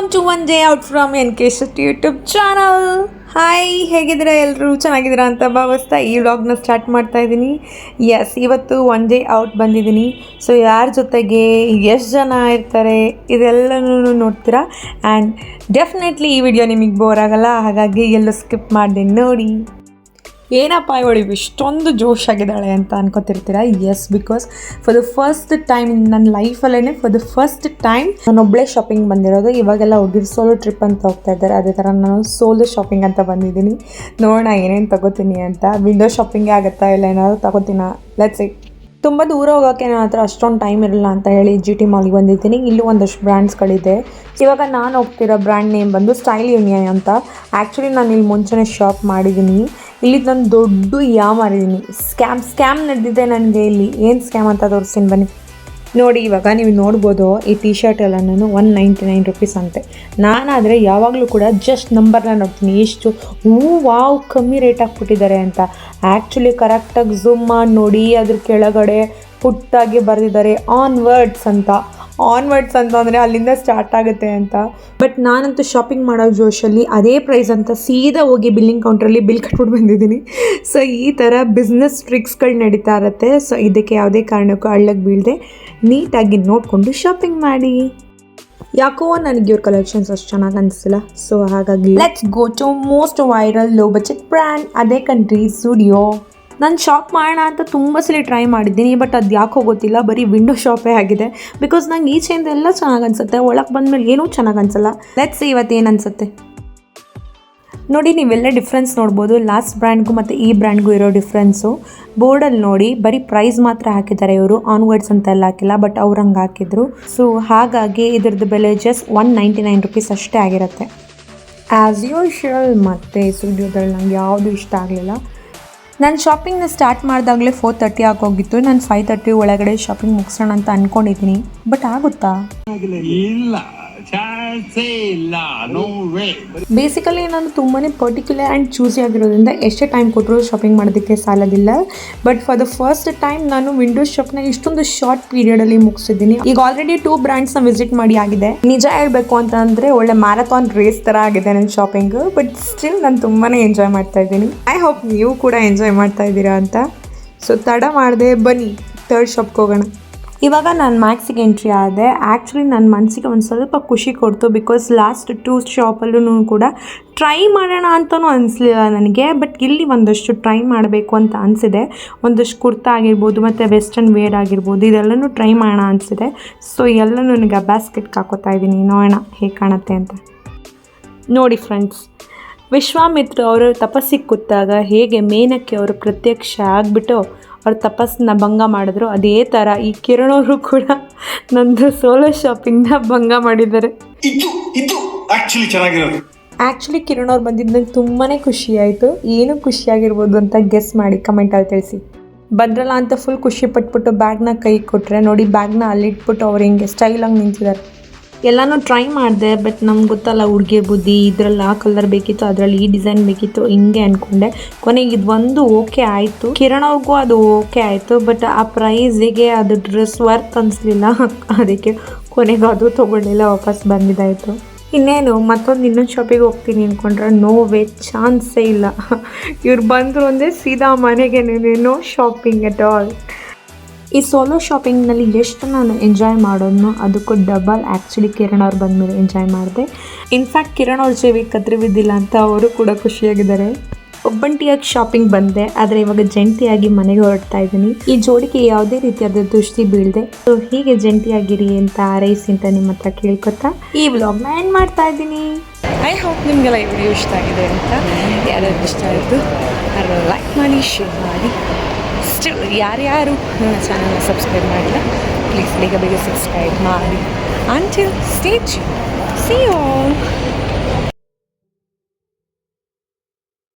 Welcome to one day out from N K Shetty YouTube channel hi ಹೇಗಿದ್ದೀರಾ ಎಲ್ಲರೂ ಚೆನ್ನಾಗಿದ್ದೀರಾ ಅಂತ ಭಾವಿಸ್ತಾ ಈ ವ್ಲಾಗ್ನ ಸ್ಟಾರ್ಟ್ ಮಾಡ್ತಾ ಇದ್ದೀನಿ. ಎಸ್ ಇವತ್ತು ಒನ್ ಡೇ ಔಟ್ ಬಂದಿದ್ದೀನಿ. ಸೊ ಯಾರ ಜೊತೆಗೆ ಎಷ್ಟು ಜನ ಇರ್ತಾರೆ ಇದೆಲ್ಲನೂ ನೋಡ್ತೀರಾ? ಆ್ಯಂಡ್ ಡೆಫಿನೆಟ್ಲಿ ಈ ವಿಡಿಯೋ ನಿಮಗೆ ಬೋರ್ ಆಗಲ್ಲ. ಹಾಗಾಗಿ ಎಲ್ಲೂ ಸ್ಕಿಪ್ ಮಾಡಿದೆ ನೋಡಿ. ಏನಪ್ಪ ಇವಳು ಇಷ್ಟೊಂದು ಜೋಶ್ ಆಗಿದ್ದಾಳೆ ಅಂತ ಅನ್ಕೋತಿರ್ತೀರ? Yes because for the first time ನನ್ನ ಲೈಫಲ್ಲೇ ಫಾರ್ ದ ಫಸ್ಟ್ ಟೈಮ್ ನಾನು ಒಬ್ಬಳೇ ಶಾಪಿಂಗ್ ಬಂದಿರೋದು. ಇವಾಗೆಲ್ಲ ಹುಡುಗಿರು ಸೋಲೋ ಟ್ರಿಪ್ ಅಂತ ಹೋಗ್ತಾ ಇದ್ದಾರೆ. ಅದೇ ಥರ ನಾನು ಸೋಲೋ ಶಾಪಿಂಗ್ ಅಂತ ಬಂದಿದ್ದೀನಿ. ನೋಡೋಣ ಏನೇನು ತಗೋತೀನಿ ಅಂತ. ವಿಂಡೋ ಶಾಪಿಂಗೇ ಆಗುತ್ತಾ ಇಲ್ಲ ಏನಾದರೂ ತಗೋತೀನ? ಲೆಟ್ಸ್ ಇಟ್ ತುಂಬ ದೂರ ಹೋಗೋಕ್ಕೆ ನನ್ನ ಹತ್ರ ಅಷ್ಟೊಂದು ಟೈಮ್ ಇರಲ್ಲ ಅಂತ ಹೇಳಿ ಜಿ ಟಿ ಮಾಲ್ಗೆ ಬಂದಿದ್ದೀನಿ. ಇಲ್ಲೂ ಒಂದಷ್ಟು ಬ್ರ್ಯಾಂಡ್ಸ್ಗಳಿದೆ ಇವಾಗ ನಾನು ಹೋಗ್ತಿರೋ ಬ್ರ್ಯಾಂಡ್ ನೇಮ್ ಬಂದು ಸ್ಟೈಲ್ ಯೂನಿಯನ್ ಅಂತ. ಆ್ಯಕ್ಚುಲಿ ನಾನು ಇಲ್ಲಿ ಮುಂಚೆನೇ ಶಾಪ್ ಮಾಡಿದ್ದೀನಿ. ಇಲ್ಲಿ ನಾನು ದೊಡ್ಡ ಯಾ ಮಾಡಿದ್ದೀನಿ ಸ್ಕ್ಯಾಮ್ ಸ್ಕ್ಯಾಮ್ ನಡೆದಿದೆ ನನಗೆ ಇಲ್ಲಿ. ಏನು ಸ್ಕ್ಯಾಮ್ ಅಂತ ತೋರಿಸ್ತೀನಿ ಬನ್ನಿ. ನೋಡಿ, ಇವಾಗ ನೀವು ನೋಡ್ಬೋದು ಈ ಟಿ ಶರ್ಟ್ ನಾನು ಒನ್ ನೈಂಟಿ ನೈನ್ ರುಪೀಸ್ ಅಂತೆ. ನಾನಾದರೆ ಯಾವಾಗಲೂ ಕೂಡ ಜಸ್ಟ್ ನಂಬರ್ನ ನೋಡ್ತೀನಿ. ಎಷ್ಟು ಹೂ ವಾವ್, ಕಮ್ಮಿ ರೇಟ್ ಹಾಕ್ಬಿಟ್ಟಿದ್ದಾರೆ ಅಂತ. ಆ್ಯಕ್ಚುಲಿ ಕರೆಕ್ಟಾಗಿ ಝೂಮ್ ಮಾಡಿ ನೋಡಿ ಅದ್ರ ಕೆಳಗಡೆ ಪುಟ್ಟಾಗಿ ಬರೆದಿದ್ದಾರೆ ಆನ್ ವರ್ಡ್ಸ್ ಅಂತ. ಆನ್ವರ್ಡ್ಸ್ ಅಂತ ಅಂದರೆ ಅಲ್ಲಿಂದ ಸ್ಟಾರ್ಟ್ ಆಗುತ್ತೆ ಅಂತ. ಬಟ್ ನಾನಂತೂ ಶಾಪಿಂಗ್ ಮಾಡೋ ಜೋಶಲ್ಲಿ ಅದೇ ಪ್ರೈಸ್ ಅಂತ ಸೀದಾ ಹೋಗಿ ಬಿಲ್ಲಿಂಗ್ ಕೌಂಟ್ರಲ್ಲಿ ಬಿಲ್ ಕಟ್ಬಿಟ್ಟು ಬಂದಿದ್ದೀನಿ. ಸೊ ಈ ಥರ ಬಿಸ್ನೆಸ್ ಟ್ರಿಕ್ಸ್ಗಳು ನಡೀತಾ ಇರುತ್ತೆ. ಸೊ ಇದಕ್ಕೆ ಯಾವುದೇ ಕಾರಣಕ್ಕೂ ಅಳ್ಳಕ್ಕೆ ಬೀಳದೆ ನೀಟಾಗಿ ನೋಡಿಕೊಂಡು ಶಾಪಿಂಗ್ ಮಾಡಿ. ಯಾಕೋ ನನಗೆ ಇವ್ರ ಕಲೆಕ್ಷನ್ಸ್ ಅಷ್ಟು ಚೆನ್ನಾಗಿ ಅನಿಸಿಲ್ಲ. ಸೊ ಹಾಗಾಗಿ let's go to most viral low budget brand ಅದೇ ಕಂಟ್ರಿ ಸ್ಟುಡಿಯೋ ನಾನು ಶಾಪ್ ಮಾಡೋಣ ಅಂತ ತುಂಬ ಸಲ ಟ್ರೈ ಮಾಡಿದ್ದೀನಿ ಬಟ್ ಅದು ಯಾಕೋ ಗೊತ್ತಿಲ್ಲ. ಬರೀ ವಿಂಡೋ ಶಾಪೇ ಆಗಿದೆ. ಬಿಕಾಸ್ ನಂಗೆ ಈಚೆಯಿಂದ ಎಲ್ಲ ಚೆನ್ನಾಗಿ ಅನಿಸುತ್ತೆ. ಒಳಗೆ ಬಂದಮೇಲೆ ಏನೂ ಚೆನ್ನಾಗಿ ಅನಿಸಲ್ಲ. ಲೆಟ್ಸ್ ಇವತ್ತು ಏನು ಅನಿಸುತ್ತೆ. ನೋಡಿ, ನೀವೆಲ್ಲ ಡಿಫ್ರೆನ್ಸ್ ನೋಡ್ಬೋದು. ಲಾಸ್ಟ್ ಬ್ರ್ಯಾಂಡ್ಗೂ ಮತ್ತು ಈ ಬ್ರ್ಯಾಂಡ್ಗೂ ಇರೋ ಡಿಫ್ರೆನ್ಸು ಬೋರ್ಡಲ್ಲಿ ನೋಡಿ, ಬರೀ ಪ್ರೈಸ್ ಮಾತ್ರ ಹಾಕಿದ್ದಾರೆ ಇವರು. ಆನ್ವರ್ಡ್ಸ್ ಅಂತ ಎಲ್ಲ ಹಾಕಿಲ್ಲ ಬಟ್ ಅವ್ರು ಹಂಗೆ ಹಾಕಿದ್ರು. ಸೊ ಹಾಗಾಗಿ ಇದ್ರದ್ದು ಬೆಲೆ just one ninety nine rupees ಅಷ್ಟೇ ಆಗಿರುತ್ತೆ. ಆ್ಯಸ್ ಯೂಶಲ್ ಮತ್ತು ಸ್ಟುಡಿಯೋದಲ್ಲಿ ನಂಗೆ ಯಾವುದು ಇಷ್ಟ ಆಗಲಿಲ್ಲ. ನಾನು ಶಾಪಿಂಗ್ನ ಸ್ಟಾರ್ಟ್ ಮಾಡಿದಾಗಲೇ ಫೋರ್ ತರ್ಟಿ ಆಗೋಗಿತ್ತು. ನಾನು ಫೈವ್ ತರ್ಟಿ ಒಳಗಡೆ ಶಾಪಿಂಗ್ ಮುಗಿಸೋಣ ಅಂತ ಅನ್ಕೊಂಡಿದ್ದೀನಿ. ಬಟ್ ಆಗುತ್ತಾ? ಇಲ್ಲ. ಬೇಸಿಕಲಿ ನಾನು ತುಂಬಾ ಪರ್ಟಿಕ್ಯುಲರ್ ಆ್ಯಂಡ್ ಚೂಸಿ ಆಗಿರೋದ್ರಿಂದ ಎಷ್ಟೇ ಟೈಮ್ ಕೊಟ್ಟರು ಶಾಪಿಂಗ್ ಮಾಡೋದಕ್ಕೆ ಸಾಲೋದಿಲ್ಲ. But for the first time ನಾನು ವಿಂಡೋ ಶಾಪ್ನ ಇಷ್ಟೊಂದು ಶಾರ್ಟ್ ಪೀರಿಯಡಲ್ಲಿ ಮುಗಿಸಿದ್ದೀನಿ. ಈಗ ಆಲ್ರೆಡಿ ಟೂ ಬ್ರ್ಯಾಂಡ್ಸ್ನ ವಿಸಿಟ್ ಮಾಡಿ ಆಗಿದೆ. ನಿಜ ಹೇಳಬೇಕು ಅಂತ ಅಂದರೆ ಒಳ್ಳೆ ಮ್ಯಾರಥಾನ್ ರೇಸ್ ಥರ ಆಗಿದೆ ನನ್ನ ಶಾಪಿಂಗ್ ಬಟ್ ಸ್ಟಿಲ್ ನಾನು ತುಂಬಾ ಎಂಜಾಯ್ ಮಾಡ್ತಾ ಇದ್ದೀನಿ. ಐ ಹೋಪ್ ನೀವು ಕೂಡ ಎಂಜಾಯ್ ಮಾಡ್ತಾ ಇದ್ದೀರಾ ಅಂತ. ಸೊ ತಡ ಮಾಡಿದೆ ಬನ್ನಿ ಥರ್ಡ್ ಶಾಪ್ಗೆ ಹೋಗೋಣ. ಇವಾಗ ನಾನು ಮ್ಯಾಕ್ಸಿಗೆ ಎಂಟ್ರಿ ಆದೆ. ಆ್ಯಕ್ಚುಲಿ ನನ್ನ ಮನಸ್ಸಿಗೆ ಒಂದು ಸ್ವಲ್ಪ ಖುಷಿ ಕೊಡ್ತು ಬಿಕಾಸ್ ಲಾಸ್ಟ್ ಟೂ ಶಾಪಲ್ಲೂ ಕೂಡ ಟ್ರೈ ಮಾಡೋಣ ಅಂತಲೂ ಅನಿಸ್ಲಿಲ್ಲ ನನಗೆ. ಬಟ್ ಇಲ್ಲಿ ಒಂದಷ್ಟು ಟ್ರೈ ಮಾಡಬೇಕು ಅಂತ ಅನಿಸಿದೆ. ಒಂದಷ್ಟು ಕುರ್ತಾ ಆಗಿರ್ಬೋದು, ಮತ್ತು ವೆಸ್ಟರ್ನ್ ವೇರ್ ಆಗಿರ್ಬೋದು, ಇದೆಲ್ಲನೂ ಟ್ರೈ ಮಾಡೋಣ ಅನಿಸಿದೆ. ಸೊ ಎಲ್ಲನೂ ನನಗೆ ಬ್ಯಾಸ್ಕೆಟ್ಗೆ ಹಾಕೋತಾ ಇದ್ದೀನಿ. ನೋಡೋಣ ಹೇಗೆ ಕಾಣುತ್ತೆ ಅಂತ. ನೋಡಿ ಫ್ರೆಂಡ್ಸ್ ವಿಶ್ವಾಮಿತ್ರ ಅವರು ತಪಸ್ಸಿಗೆ ಕೂತಾಗ ಹೇಗೆ ಮೇನಕ್ಕೆ ಅವರು ಪ್ರತ್ಯಕ್ಷ ಆಗಿಬಿಟ್ಟು ಅವ್ರ ತಪಸ್ಸನ್ನ ಭಂಗ ಮಾಡಿದ್ರು. ಅದೇ ಥರ ಈ ಕಿರಣ್ ಅವರು ಕೂಡ ನಂದು ಸೋಲೋ ಶಾಪಿಂಗ್ನ ಭಂಗ ಮಾಡಿದ್ದಾರೆ. ಇದು ಇದು ಆಕ್ಚುಲಿ ಚೆನ್ನಾಗಿರೋದು. ಆ್ಯಕ್ಚುಲಿ ಕಿರಣ್ ಅವ್ರು ಬಂದಿದ್ದು ನಂಗೆ ತುಂಬಾ ಖುಷಿ ಆಯಿತು. ಏನು ಖುಷಿಯಾಗಿರ್ಬೋದು ಅಂತ ಗೆಸ್ ಮಾಡಿ ಕಮೆಂಟಲ್ಲಿ ತಿಳಿಸಿ. ಬಂದ್ರಲ್ಲ ಅಂತ ಫುಲ್ ಖುಷಿ ಪಟ್ಬಿಟ್ಟು ಬ್ಯಾಗ್ನ ಕೈ ಕೊಟ್ಟರೆ ನೋಡಿ ಬ್ಯಾಗ್ನ ಅಲ್ಲಿಟ್ಬಿಟ್ಟು ಅವ್ರು ಹಿಂಗೆ ಸ್ಟೈಲಾಗಿ ನಿಂತಿದ್ದಾರೆ. ಎಲ್ಲನೂ ಟ್ರೈ ಮಾಡಿದೆ ಬಟ್ ನಮ್ಗೆ ಗೊತ್ತಲ್ಲ ಹುಡುಗೆ ಬುದ್ಧಿ ಇದರಲ್ಲಿ ಆ ಕಲರ್ ಬೇಕಿತ್ತು, ಅದರಲ್ಲಿ ಈ ಡಿಸೈನ್ ಬೇಕಿತ್ತು, ಹಿಂಗೆ ಅಂದ್ಕೊಂಡೆ ಕೊನೆಗೆ ಇದು ಒಂದು ಓಕೆ ಆಯಿತು. ಕಿರಣ್ ಅವ್ರಿಗೂ ಅದು ಓಕೆ ಆಯಿತು ಬಟ್ ಆ ಪ್ರೈಸಿಗೆ ಅದು ಡ್ರೆಸ್ ವರ್ತ್ ಅನಿಸ್ಲಿಲ್ಲ. ಅದಕ್ಕೆ ಕೊನೆಗೆ ಅದು ತೊಗೊಂಡಿಲ್ಲ, ವಾಪಸ್ ಬಂದಿದ್ದಾಯಿತು. ಇನ್ನೇನು, ಮತ್ತೊಂದು ಇನ್ನೊಂದು ಶಾಪಿಗೆ ಹೋಗ್ತೀನಿ ಅಂದ್ಕೊಂಡ್ರೆ ನೋ ವೇ ಚಾನ್ಸೇ ಇಲ್ಲ. ಇವ್ರು ಬಂದರು ಅಂದರೆ ಸೀದಾ ಮನೆಗೆ ಶಾಪಿಂಗ್ ಅಟ್ ಆಲ್ ಈ ಸೋಲೋ ಶಾಪಿಂಗ್ನಲ್ಲಿ ಎಷ್ಟು ನಾನು ಎಂಜಾಯ್ ಮಾಡೋದ್ನೋ ಅದಕ್ಕೂ ಡಬಲ್ ಆ್ಯಕ್ಚುಲಿ ಕಿರಣ್ ಅವ್ರು ಬಂದಮೇಲೆ ಎಂಜಾಯ್ ಮಾಡಿದೆ. ಇನ್ಫ್ಯಾಕ್ಟ್ ಕಿರಣ್ ಅವ್ರ ಜೀವಿಗೆ ಕದ್ರಿ ಬಿದ್ದಿಲ್ಲ ಅಂತ ಅವರು ಕೂಡ ಖುಷಿಯಾಗಿದ್ದಾರೆ. ಒಬ್ಬಂಟಿಯಾಗಿ ಶಾಪಿಂಗ್ ಬಂದೆ, ಆದರೆ ಇವಾಗ ಜಂಟಿಯಾಗಿ ಮನೆಗೆ ಹೊರಡ್ತಾ ಇದ್ದೀನಿ. ಈ ಜೋಡಿಗೆ ಯಾವುದೇ ರೀತಿಯಾದ ದುಷ್ಟಿ ಬೀಳದೆ. ಸೊ ಹೀಗೆ ಜಂಟಿಯಾಗಿರಿ ಅಂತ ಆರೈಸಿ ಅಂತ ನಿಮ್ಮ ಹತ್ರ ಕೇಳ್ಕೊತಾ ಈ ವ್ಲಾಗ್ನ ಎಂಡ್ ಮಾಡ್ತಾ ಇದ್ದೀನಿ. ಐ ಹೋಪ್ ನಿಮಗೆಲ್ಲ ಈ ವಿಡಿಯೋ ಇಷ್ಟ ಆಗಿದೆ ಅಂತ. ಯಾರ್ಯಾರು ಇಷ್ಟ ಆಯಿತು ಯಾರು ಲೈಕ್ ಮಾಡಿ ಶೇರ್ ಮಾಡಿ. ಸ್ಟಿಲ್ ಯಾರ್ಯಾರು ನನ್ನ ಚಾನಲ್ನ ಸಬ್ಸ್ಕ್ರೈಬ್ ಮಾಡಿಲ್ಲ ಪ್ಲೀಸ್ ಬೇಗ ಬೇಗ ಸಬ್ಸ್ಕ್ರೈಬ್ ಮಾಡಿ. Until stage C you